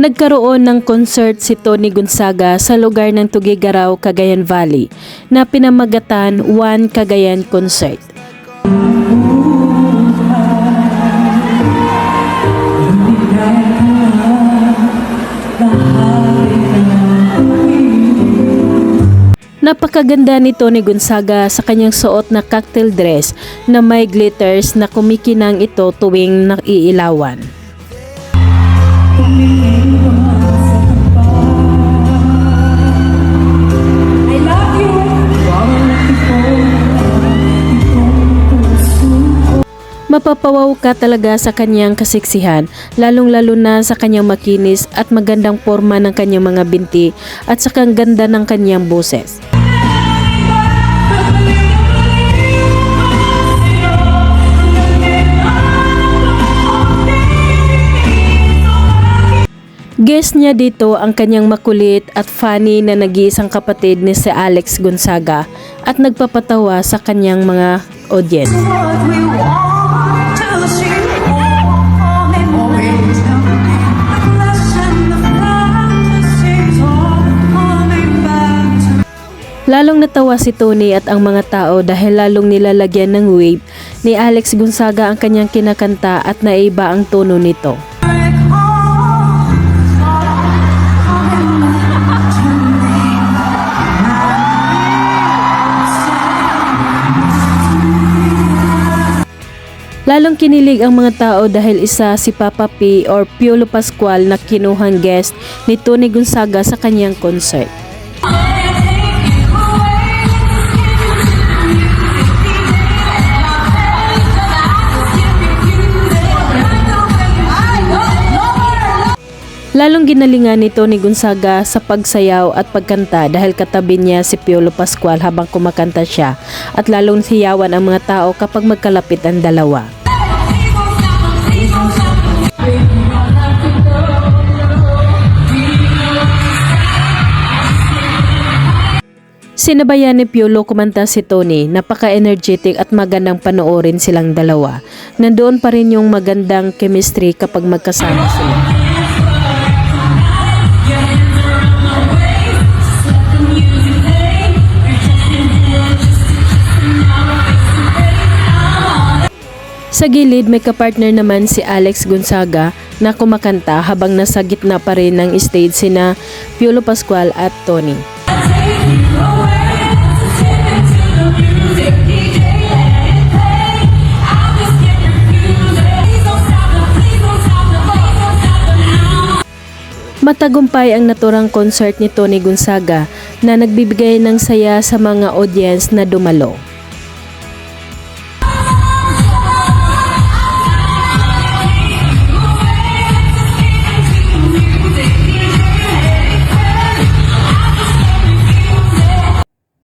Nagkaroon ng concert si Tony Gonzaga sa lugar ng Tugigaraw, Cagayan Valley na pinamagatan One Cagayan Concert. Napakaganda ni Tony Gonzaga sa kanyang suot na cocktail dress na may glitters na kumikinang ito tuwing naiilawan. Mapapawaw ka talaga sa kanyang kasiksihan, lalong-lalo na sa kanyang makinis at magandang forma ng kanyang mga binti at sa ganda ng kanyang boses. Guest niya dito ang kanyang makulit at funny na nag-iisang kapatid ni si Alex Gonzaga at nagpapatawa sa kanyang mga audience. Lalong natawa si Tony at ang mga tao dahil lalong nilalagyan ng wave ni Alex Gonzaga ang kanyang kinakanta at naiba ang tono nito. Lalong kinilig ang mga tao dahil isa si Papa P or Piolo Pascual na kinuhang guest ni Tony Gonzaga sa kanyang concert. Lalong ginalingan ni Tony Gonzaga sa pagsayaw at pagkanta dahil katabi niya si Piolo Pascual habang kumakanta siya at lalong siyawan ang mga tao kapag magkalapit ang dalawa. Sinabayan ni Piolo kumanta si Tony, napaka-energetic at magandang panoorin silang dalawa. Nandoon pa rin yung magandang chemistry kapag magkasama sila. Sa gilid may kapartner naman si Alex Gonzaga na kumakanta habang nasa gitna pa rin ng stage sina Piolo Pascual at Tony. Matagumpay ang naturang concert ni Tony Gonzaga na nagbibigay ng saya sa mga audience na dumalo.